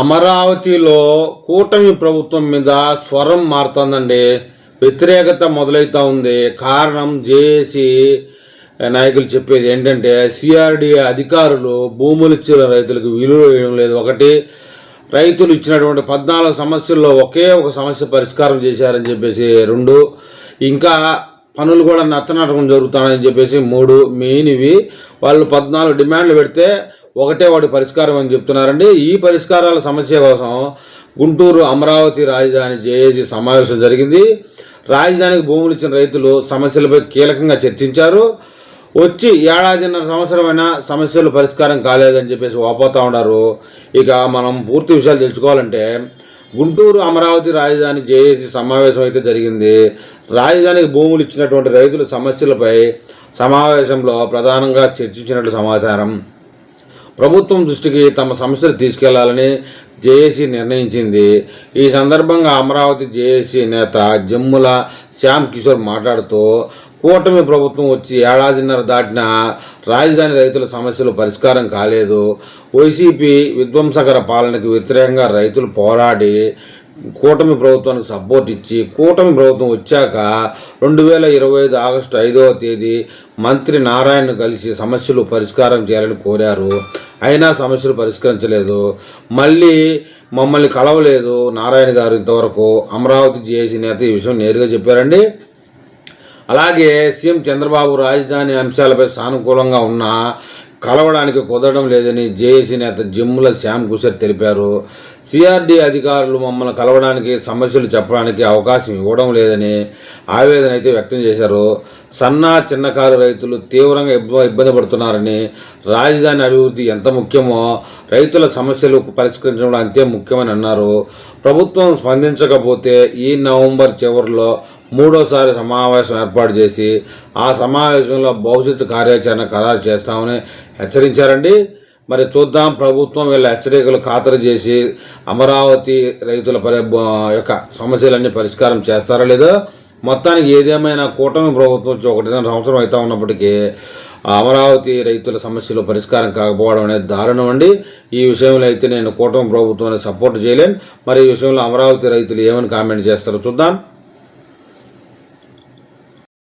అమరావతిలో కూటమి ప్రభుత్వం మీద స్వరం మారుతోందండి. వ్యతిరేకత మొదలవుతూ ఉంది. కారణం జేఏసీ నాయకులు చెప్పేది ఏంటంటే సిఆర్డీఏ అధికారులు భూములు ఇచ్చిన రైతులకు విలువ వేయడం లేదు. ఒకటి రైతులు ఇచ్చినటువంటి పద్నాలుగు సమస్యల్లో ఒకే ఒక సమస్య పరిష్కారం చేశారని చెప్పేసి. రెండు ఇంకా పనులు కూడా నత్తనటకం జరుగుతాయని చెప్పేసి. మూడు మెయిన్ ఇవి. వాళ్ళు పద్నాలుగు డిమాండ్లు పెడితే ఒకటే వాటి పరిష్కారం అని చెప్తున్నారండి. ఈ పరిష్కారాల సమస్య కోసం గుంటూరు అమరావతి రాజధాని జేఏసీ సమావేశం జరిగింది. రాజధానికి భూములు ఇచ్చిన రైతులు సమస్యలపై కీలకంగా చర్చించారు. వచ్చి ఏడాదిన్నర సంవత్సరమైన సమస్యలు పరిష్కారం కాలేదని చెప్పేసి వాపోతూ ఉన్నారు. ఇక మనం పూర్తి విషయాలు తెలుసుకోవాలంటే గుంటూరు అమరావతి రాజధాని జేఏసీ సమావేశం అయితే జరిగింది. రాజధానికి భూములు ఇచ్చినటువంటి రైతుల సమస్యలపై సమావేశంలో ప్రధానంగా చర్చించినట్లు సమాచారం. ప్రభుత్వం దృష్టికి తమ సమస్యలు తీసుకెళ్ళాలని జేఏసీ నిర్ణయించింది. ఈ సందర్భంగా అమరావతి జేఏసీ నేత జమ్ముల శ్యామ్ కిషోర్ మాట్లాడుతూ కూటమి ప్రభుత్వం వచ్చి ఏడాదిన్నర దాటిన రాజధాని రైతుల సమస్యలు పరిష్కారం కాలేదు. వైసీపీ విధ్వంసకర పాలనకు వ్యతిరేకంగా రైతులు పోరాడి కూటమి ప్రభుత్వానికి సపోర్ట్ ఇచ్చి కూటమి ప్రభుత్వం వచ్చాక రెండు వేల ఇరవై ఐదు ఆగస్టు ఐదవ తేదీ మంత్రి నారాయణను కలిసి సమస్యలు పరిష్కారం చేయాలని కోరారు. అయినా సమస్యలు పరిష్కరించలేదు. మళ్ళీ మమ్మల్ని కలవలేదు నారాయణ గారు ఇంతవరకు. అమరావతి జేఏసీ నేత ఈ విషయం నేరుగా చెప్పారండి. అలాగే సీఎం చంద్రబాబు రాజధాని అంశాలపై సానుకూలంగా ఉన్న కలవడానికి కుదరడం లేదని జేఏసీ నేత జిమ్ముల శ్యామ్ కుషర్ తెలిపారు. సిఆర్డీ అధికారులు మమ్మల్ని కలవడానికి సమస్యలు చెప్పడానికి అవకాశం ఇవ్వడం లేదని ఆవేదన అయితే వ్యక్తం చేశారు. సన్న చిన్నకారు రైతులు తీవ్రంగా ఇబ్బ- ఇబ్బంది పడుతున్నారని రాజధాని అభివృద్ధి ఎంత ముఖ్యమో రైతుల సమస్యలు పరిష్కరించడం అంతే ముఖ్యమని అన్నారు. ప్రభుత్వం స్పందించకపోతే ఈ నవంబర్ చివరిలో మూడోసారి సమావేశం ఏర్పాటు చేసి ఆ సమావేశంలో భవిష్యత్తు కార్యాచరణ ఖరారు చేస్తామని హెచ్చరించారండి. మరి చూద్దాం ప్రభుత్వం వీళ్ళ హెచ్చరికలు ఖాతరు చేసి అమరావతి రైతుల పరి యొక్క సమస్యలన్నీ పరిష్కారం చేస్తారా లేదో మొత్తానికి ఏదేమైనా కూటమి ప్రభుత్వం వచ్చి ఒకటిన్నర సంవత్సరం అవుతా ఉన్నప్పటికీ అమరావతి రైతుల సమస్యలు పరిష్కారం కాకపోవడం అనేది దారుణం అండి. ఈ విషయంలో అయితే నేను కూటమి ప్రభుత్వాన్ని సపోర్ట్ చేయలేను. మరి ఈ విషయంలో అమరావతి రైతులు ఏమని కామెంట్ చేస్తారో చూద్దాం.